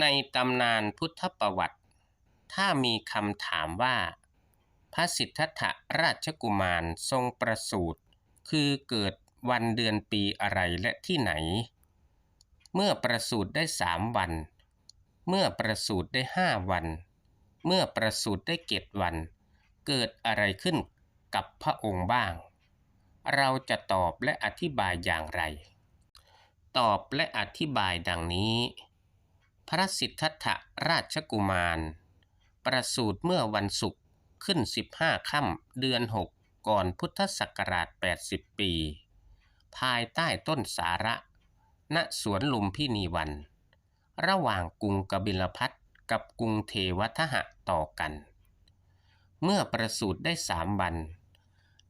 ในตำนานพุทธประวัติ ถ้ามีคำถามว่า พระสิทธัตถราชกุมารทรงประสูติคือเกิดวันเดือนปีอะไรและที่ไหน เมื่อประสูติได้สามวัน เมื่อประสูติได้ห้าวัน เมื่อประสูติได้เจ็ดวัน เกิดอะไรขึ้นกับพระองค์บ้าง เราจะตอบและอธิบายอย่างไร ตอบและอธิบายดังนี้ ระสิทธัตถราชกุมาร ประสูติเมื่อวันศุกร์ขึ้น 15ค่ำเดือน 6 ก่อนพุทธศักราช 80 ปี ภายใต้ต้นสาระ ณสวนลุมพินีวัน ระหว่างกรุงกบิลพัทกับกรุงเทวทหะต่อกัน เมื่อประสูติได้สามวัน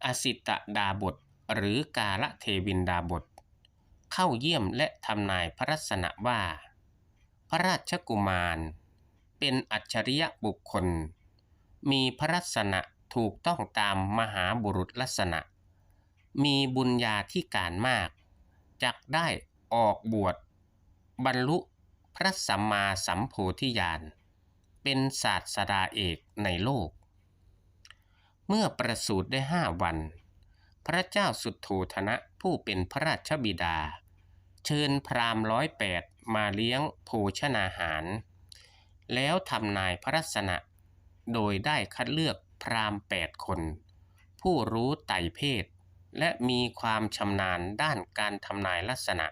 อสิตดาบทหรือกาละเทวินดาบท เข้าเยี่ยมและทำนายพระลักษณะว่า ระราชกุมาร เป็นอัจฉริยะบุคคล มีพระลักษณะถูกต้องตามมหาบุรุษลักษณะ มีบุญญาธิการมาก จักได้ออกบวช บรรลุพระสัมมาสัมโพธิญาณ เป็นศาสดาเอกในโลก เมื่อประสูติได้ห้าวัน พระเจ้าสุดโทธนะผู้เป็นพระราชบิดา เชิญพราหมณ์ร้อยแปดมาเลี้ยงโภชนาหาร แล้วทำนายพระลักษณะ โดยได้คัดเลือกพราหมณ์แปดคน ผู้รู้ไต่เพศ และมีความชำนาญด้านการทำนายลักษณะ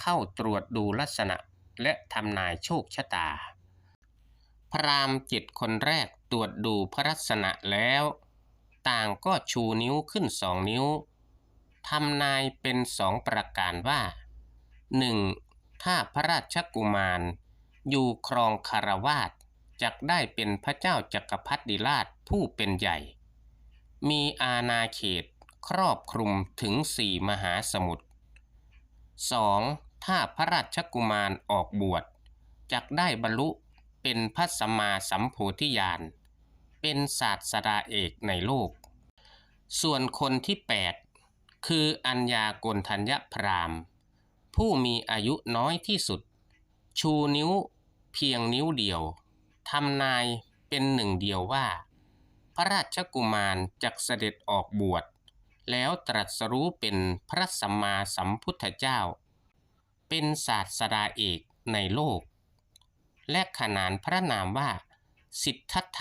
เข้าตรวจดูลักษณะและทำนายโชคชะตา พราหมณ์เจ็ดคนแรกตรวจดูพระลักษณะแล้ว ต่างก็ชูนิ้วขึ้นสองนิ้วทำนายเป็นสองประการว่า หนึ่งถ้าพระราชกุมาร อยู่ครองคารวาสจักได้เป็นพระเจ้าจักรพรรดิราชผู้เป็นใหญ่ มีอาณาเขตครอบคลุมถึงสี่มหาสมุทร 2. ถ้าพระราชกุมารออกบวชจักได้บรรลุเป็นพระสัมมาสัมโพธิญาณ เป็นศาสดาเอกในโลก ส่วนคนที่ 8 คืออัญญากลทัญญพรามณ์ ผู้มีอายุน้อยที่สุด ชูนิ้วเพียงนิ้วเดียวทำนายเป็นหนึ่งเดียวว่า พระราชกุมารจักเสด็จออกบวช แล้วตรัสรู้เป็นพระสัมมาสัมพุทธเจ้า เป็นศาสดาเอกในโลก และขนานพระนามว่า สิทธัตถ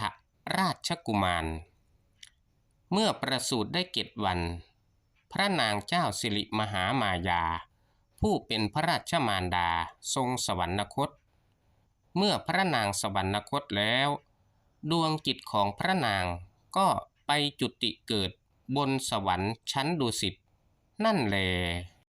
ราชกุมาร เมื่อประสูติได้เกตวัน พระนางเจ้าสิริมหามายา ผู้เป็นพระราชมารดาทรงสวรรคต เมื่อพระนางสวรรคตแล้ว ดวงจิตของพระนางก็ไปจุติเกิดบนสวรรค์ชั้นดุสิตนั่นแหละ